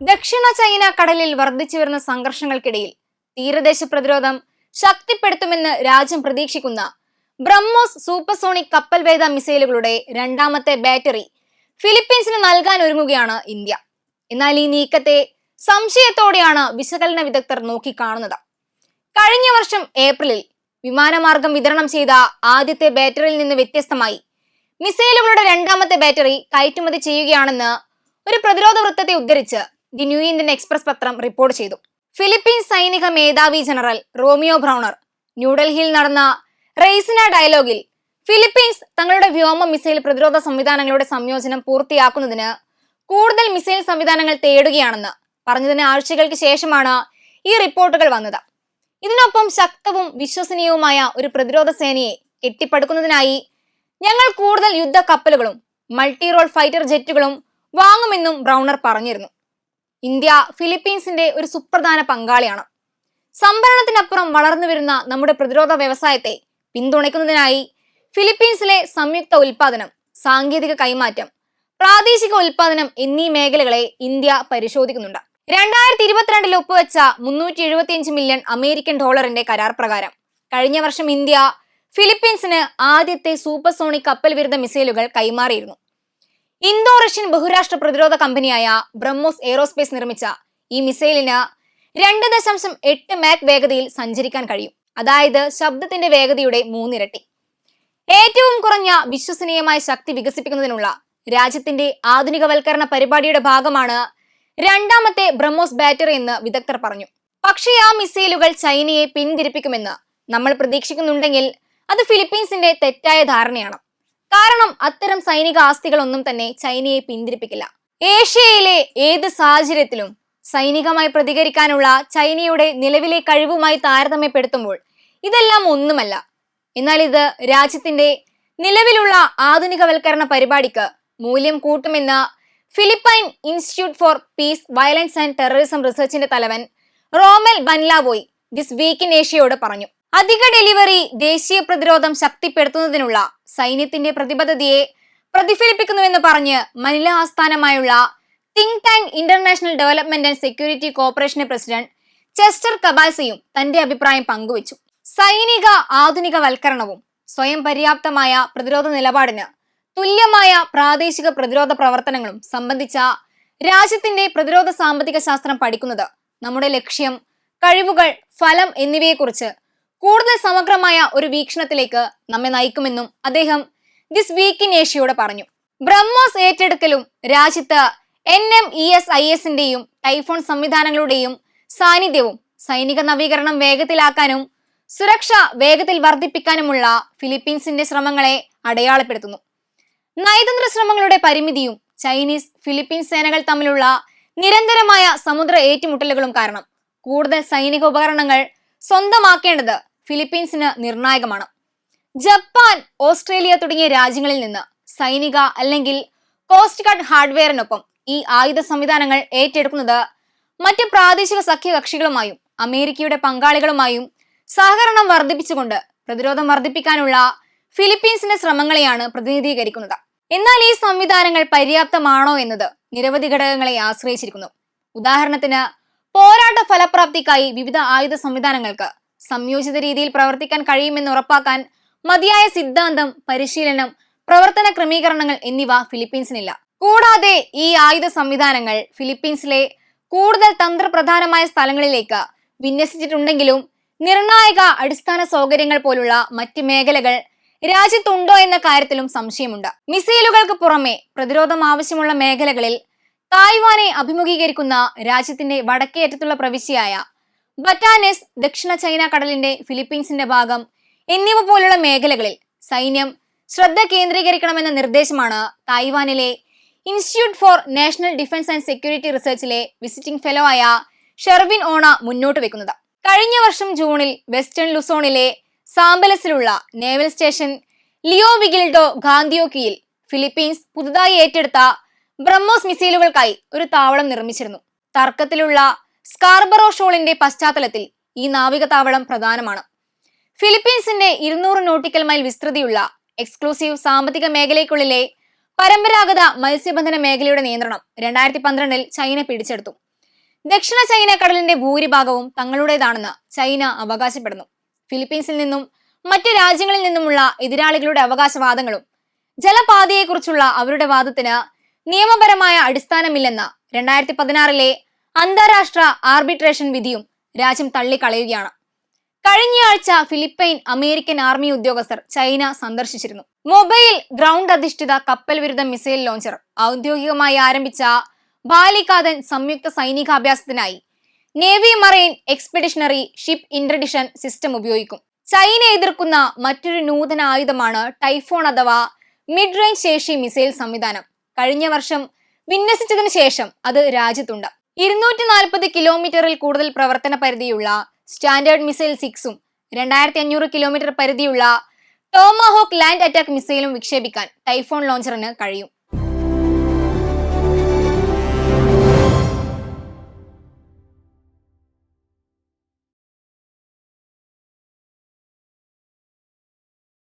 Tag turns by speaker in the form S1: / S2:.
S1: ദക്ഷിണ ചൈന കടലിൽ വർദ്ധിച്ചു വരുന്ന സംഘർഷങ്ങൾക്കിടയിൽ തീരദേശ പ്രതിരോധം ശക്തിപ്പെടുത്തുമെന്ന് രാജ്യം പ്രതീക്ഷിക്കുന്ന ബ്രഹ്മോസ് സൂപ്പർസോണിക് കപ്പൽ വേദ മിസൈലുകളുടെ രണ്ടാമത്തെ ബാറ്ററി ഫിലിപ്പീൻസിന് നൽകാൻ ഒരുങ്ങുകയാണ് ഇന്ത്യ. എന്നാൽ ഈ നീക്കത്തെ സംശയത്തോടെയാണ് വിശകലന വിദഗ്ധർ നോക്കിക്കാണുന്നത്. കഴിഞ്ഞ വർഷം ഏപ്രിലിൽ വിമാനമാർഗം വിതരണം ചെയ്ത ആദ്യത്തെ ബാറ്ററിയിൽ നിന്ന് വ്യത്യസ്തമായി മിസൈലുകളുടെ രണ്ടാമത്തെ ബാറ്ററി കയറ്റുമതി ചെയ്യുകയാണെന്ന് ഒരു പ്രതിരോധ വൃത്തത്തെ ഉദ്ധരിച്ച് ദി ന്യൂ ഇന്ത്യൻ എക്സ്പ്രസ് പത്രം റിപ്പോർട്ട് ചെയ്തു. ഫിലിപ്പീൻസ് സൈനിക മേധാവി ജനറൽ റോമിയോ ബ്രൗണർ. ന്യൂഡൽഹിയിൽ നടന്ന റെയ്സിന ഡയലോഗിൽ ഫിലിപ്പീൻസ് തങ്ങളുടെ വ്യോമ മിസൈൽ പ്രതിരോധ സംവിധാനങ്ങളുടെ സംയോജനം പൂർത്തിയാക്കുന്നതിന് കൂടുതൽ മിസൈൽ സംവിധാനങ്ങൾ തേടുകയാണെന്ന് പറഞ്ഞതിന് ആഴ്ചകൾക്ക് ശേഷമാണ് ഈ റിപ്പോർട്ടുകൾ വന്നത്. ഇതിനൊപ്പം ശക്തവും വിശ്വസനീയവുമായ ഒരു പ്രതിരോധ സേനയെ കെട്ടിപ്പടുക്കുന്നതിനായി ഞങ്ങൾ കൂടുതൽ യുദ്ധ കപ്പലുകളും മൾട്ടി റോൾ ഫൈറ്റർ ജെറ്റുകളും വാങ്ങുമെന്നും ബ്രൗണർ പറഞ്ഞിരുന്നു. ഇന്ത്യ ഫിലിപ്പീൻസിന്റെ ഒരു സുപ്രധാന പങ്കാളിയാണ്. സംഭരണത്തിനപ്പുറം വളർന്നു വരുന്ന നമ്മുടെ പ്രതിരോധ വ്യവസായത്തെ പിന്തുണയ്ക്കുന്നതിനായി ഫിലിപ്പീൻസിലെ സംയുക്ത ഉൽപാദനം സാങ്കേതിക കൈമാറ്റം പ്രാദേശിക ഉൽപാദനം എന്നീ മേഖലകളെ ഇന്ത്യ പരിശോധിക്കുന്നുണ്ട്. രണ്ടായിരത്തി ഇരുപത്തിരണ്ടിൽ ഒപ്പുവെച്ച മുന്നൂറ്റി എഴുപത്തിയഞ്ച് മില്യൺ അമേരിക്കൻ ഡോളറിന്റെ കരാർ പ്രകാരം കഴിഞ്ഞ വർഷം ഇന്ത്യ ഫിലിപ്പീൻസിന് ആദ്യത്തെ സൂപ്പർസോണിക് കപ്പൽ വിരുദ്ധ മിസൈലുകൾ കൈമാറിയിരുന്നു. ഇന്തോ റഷ്യൻ ബഹുരാഷ്ട്ര പ്രതിരോധ കമ്പനിയായ ബ്രഹ്മോസ് എയ്റോസ്പേസ് നിർമ്മിച്ച ഈ മിസൈലിന് രണ്ട് ദശാംശം എട്ട് മാക് വേഗതയിൽ സഞ്ചരിക്കാൻ കഴിയും. അതായത് ശബ്ദത്തിന്റെ വേഗതയുടെ മൂന്നിരട്ടി. ഏറ്റവും കുറഞ്ഞ വിശ്വസനീയമായ ശക്തി വികസിപ്പിക്കുന്നതിനുള്ള രാജ്യത്തിന്റെ ആധുനികവൽക്കരണ പരിപാടിയുടെ ഭാഗമാണ് രണ്ടാമത്തെ ബ്രഹ്മോസ് ബാറ്ററി എന്ന് വിദഗ്ധർ പറഞ്ഞു. പക്ഷേ ആ മിസൈലുകൾ ചൈനയെ പിന്തിരിപ്പിക്കുമെന്ന് നമ്മൾ പ്രതീക്ഷിക്കുന്നുണ്ടെങ്കിൽ അത് ഫിലിപ്പീൻസിന്റെ തെറ്റായ ധാരണയാണ്. കാരണം അത്തരം സൈനിക ആസ്തികളൊന്നും തന്നെ ചൈനയെ പിന്തിരിപ്പിക്കില്ല. ഏഷ്യയിലെ ഏത് സാഹചര്യത്തിലും സൈനികമായി പ്രതികരിക്കാനുള്ള ചൈനയുടെ നിലവിലെ കഴിവുമായി താരതമ്യപ്പെടുത്തുമ്പോൾ ഇതെല്ലാം ഒന്നുമല്ല. എന്നാൽ ഇത് രാജ്യത്തിന്റെ നിലവിലുള്ള ആധുനികവൽക്കരണ പരിപാടിക്ക് മൂല്യം കൂട്ടുമെന്ന് Philippine Institute for Peace Violence and Terrorism റിസർച്ചിന്റെ തലവൻ Rommel Banlaoi this week in ഏഷ്യയോട് പറഞ്ഞു. അധിക ഡെലിവറി ദേശീയ പ്രതിരോധം ശക്തിപ്പെടുത്തുന്നതിനുള്ള സൈന്യത്തിന്റെ പ്രതിബദ്ധതയെ പ്രതിഫലിപ്പിക്കുന്നുവെന്ന് പറഞ്ഞ് മനില ആസ്ഥാനമായുള്ള think tank International Development and Security കോർപ്പറേഷന്റെ പ്രസിഡന്റ് ചെസ്റ്റർ കബാസയും തന്റെ അഭിപ്രായം പങ്കുവച്ചു. സൈനിക ആധുനികവൽക്കരണവും സ്വയം പര്യാപ്തമായ പ്രതിരോധ നിലപാടിന് തുല്യമായ പ്രാദേശിക പ്രതിരോധ പ്രവർത്തനങ്ങളും സംബന്ധിച്ച രാജ്യത്തിന്റെ പ്രതിരോധ സാമ്പത്തിക ശാസ്ത്രം പഠിക്കുന്നത് നമ്മുടെ ലക്ഷ്യം കഴിവുകൾ ഫലം എന്നിവയെക്കുറിച്ച് കൂടുതൽ സമഗ്രമായ ഒരു വീക്ഷണത്തിലേക്ക് നമ്മെ നയിക്കുമെന്നും അദ്ദേഹം ദിസ് വീക്ക് ഇൻ ഏഷ്യയോട് പറഞ്ഞു. ബ്രഹ്മോസ് ഏറ്റെടുക്കലും രാജ്യത്ത് N M E S I എസിന്റെയും Typhon സംവിധാനങ്ങളുടെയും സാന്നിധ്യവും സൈനിക നവീകരണം വേഗത്തിലാക്കാനും സുരക്ഷ വേഗത്തിൽ വർദ്ധിപ്പിക്കാനുമുള്ള ഫിലിപ്പീൻസിന്റെ ശ്രമങ്ങളെ അടയാളപ്പെടുത്തുന്നു. നയതന്ത്ര ശ്രമങ്ങളുടെ പരിമിതിയും ചൈനീസ് ഫിലിപ്പീൻസ് സേനകൾ തമ്മിലുള്ള നിരന്തരമായ സമുദ്ര ഏറ്റുമുട്ടലുകളും കാരണം കൂടുതൽ സൈനിക ഉപകരണങ്ങൾ സ്വന്തമാക്കേണ്ടത് ഫിലിപ്പീൻസിന് നിർണായകമാണ്. ജപ്പാൻ ഓസ്ട്രേലിയ തുടങ്ങിയ രാജ്യങ്ങളിൽ നിന്ന് സൈനിക അല്ലെങ്കിൽ കോസ്റ്റ് ഗാർഡ് ഹാർഡ്വെയറിനൊപ്പം ഈ ആയുധ സംവിധാനങ്ങൾ ഏറ്റെടുക്കുന്നത് മറ്റ് പ്രാദേശിക സഖ്യകക്ഷികളുമായും അമേരിക്കയുടെ പങ്കാളികളുമായും സഹകരണം വർദ്ധിപ്പിച്ചുകൊണ്ട് പ്രതിരോധം വർദ്ധിപ്പിക്കാനുള്ള ഫിലിപ്പീൻസിന്റെ ശ്രമങ്ങളെയാണ് പ്രതിനിധീകരിക്കുന്നത്. എന്നാൽ ഈ സംവിധാനങ്ങൾ പര്യാപ്തമാണോ എന്നത് നിരവധി ഘടകങ്ങളെ ആശ്രയിച്ചിരിക്കുന്നു. ഉദാഹരണത്തിന് പോരാട്ട ഫലപ്രാപ്തിക്കായി വിവിധ ആയുധ സംവിധാനങ്ങൾക്ക് സംയോജിത രീതിയിൽ പ്രവർത്തിക്കാൻ കഴിയുമെന്ന് ഉറപ്പാക്കാൻ മതിയായ സിദ്ധാന്തം പരിശീലനം പ്രവർത്തന ക്രമീകരണങ്ങൾ എന്നിവ ഫിലിപ്പീൻസിനില്ല. കൂടാതെ ഈ ആയുധ സംവിധാനങ്ങൾ ഫിലിപ്പീൻസിലെ കൂടുതൽ തന്ത്രപ്രധാനമായ സ്ഥലങ്ങളിലേക്ക് വിന്യസിച്ചിട്ടുണ്ടെങ്കിലും നിർണായക അടിസ്ഥാന സൗകര്യങ്ങൾ പോലുള്ള മറ്റ് മേഖലകൾ രാജ്യത്തുണ്ടോ എന്ന കാര്യത്തിലും സംശയമുണ്ട്. മിസൈലുകൾക്ക് പുറമെ പ്രതിരോധം ആവശ്യമുള്ള മേഖലകളിൽ തായ്വാനെ അഭിമുഖീകരിക്കുന്ന രാജ്യത്തിന്റെ വടക്കേറ്റത്തുള്ള പ്രവിശ്യയായ ബറ്റാനെസ് ദക്ഷിണ ചൈന കടലിന്റെ ഫിലിപ്പീൻസിന്റെ ഭാഗം എന്നിവ പോലുള്ള മേഖലകളിൽ സൈന്യം ശ്രദ്ധ കേന്ദ്രീകരിക്കണമെന്ന നിർദ്ദേശമാണ് തായ്വാനിലെ Institute for National Defense and Security റിസർച്ചിലെ visiting fellow ആയ ഷെർവിൻ ഓണ മുന്നോട്ട് വെക്കുന്നത്. കഴിഞ്ഞ വർഷം ജൂണിൽ വെസ്റ്റേൺ ലുസോണിലെ സാമ്പലസിലുള്ള നേവൽ സ്റ്റേഷൻ ലിയോ വിഗിൽഡോ ഗാന്ധിയോക്കിയിൽ ഫിലിപ്പീൻസ് പുതുതായി ഏറ്റെടുത്ത ബ്രഹ്മോസ് മിസൈലുകൾക്കായി ഒരു താവളം നിർമ്മിച്ചിരുന്നു. തർക്കത്തിലുള്ള സ്കാർബറോ ഷോളിന്റെ പശ്ചാത്തലത്തിൽ ഈ നാവിക താവളം പ്രധാനമാണ്. ഫിലിപ്പീൻസിന്റെ ഇരുന്നൂറ് നോട്ടിക്കൽ മൈൽ വിസ്തൃതിയുള്ള എക്സ്ക്ലൂസീവ് സാമ്പത്തിക മേഖലയ്ക്കുള്ളിലെ പരമ്പരാഗത മത്സ്യബന്ധന മേഖലയുടെ നിയന്ത്രണം രണ്ടായിരത്തി പന്ത്രണ്ടിൽ ചൈന പിടിച്ചെടുത്തു. ദക്ഷിണ ചൈന കടലിന്റെ ഭൂരിഭാഗവും തങ്ങളുടേതാണെന്ന് ചൈന അവകാശപ്പെടുന്നു. ഫിലിപ്പീൻസിൽ നിന്നും മറ്റ് രാജ്യങ്ങളിൽ നിന്നുമുള്ള എതിരാളികളുടെ അവകാശവാദങ്ങളും ജലപാതയെക്കുറിച്ചുള്ള അവരുടെ വാദത്തിന് നിയമപരമായ അടിസ്ഥാനമില്ലെന്ന രണ്ടായിരത്തി പതിനാറിലെ അന്താരാഷ്ട്ര ആർബിട്രേഷൻ വിധിയും രാജ്യം തള്ളിക്കളയുകയാണ്. കഴിഞ്ഞയാഴ്ച ഫിലിപ്പൈൻ അമേരിക്കൻ ആർമി ഉദ്യോഗസ്ഥർ ചൈന സന്ദർശിച്ചിരുന്നു. മൊബൈൽ ഗ്രൗണ്ട് അധിഷ്ഠിത കപ്പൽ വിരുദ്ധ മിസൈൽ ലോഞ്ചർ ഔദ്യോഗികമായി ആരംഭിച്ച ബാലികാതൻ സംയുക്ത സൈനികാഭ്യാസത്തിനായി navy marine expeditionary ship interdiction system ഉപയോഗിക്കും. ചൈന എതിർക്കുന്ന മറ്റൊരു നൂതന ആയുധമാണ് ടൈഫോൺ അഥവാ മിഡ് റേഞ്ച് ശേഷി മിസൈൽ സംവിധാനം. കഴിഞ്ഞ വർഷം വിന്യസിച്ചതിനു ശേഷം അത് രാജ്യത്തുണ്ട്. ഇരുന്നൂറ്റി നാൽപ്പത് കിലോമീറ്ററിൽ കൂടുതൽ പ്രവർത്തന പരിധിയുള്ള സ്റ്റാൻഡേർഡ് മിസൈൽ സിക്സും രണ്ടായിരത്തി അഞ്ഞൂറ് കിലോമീറ്റർ പരിധിയുള്ള ടോമഹോക്ക് ലാൻഡ് അറ്റാക്ക് മിസൈലും വിക്ഷേപിക്കാൻ ടൈഫോൺ ലോഞ്ചറിന് കഴിയും.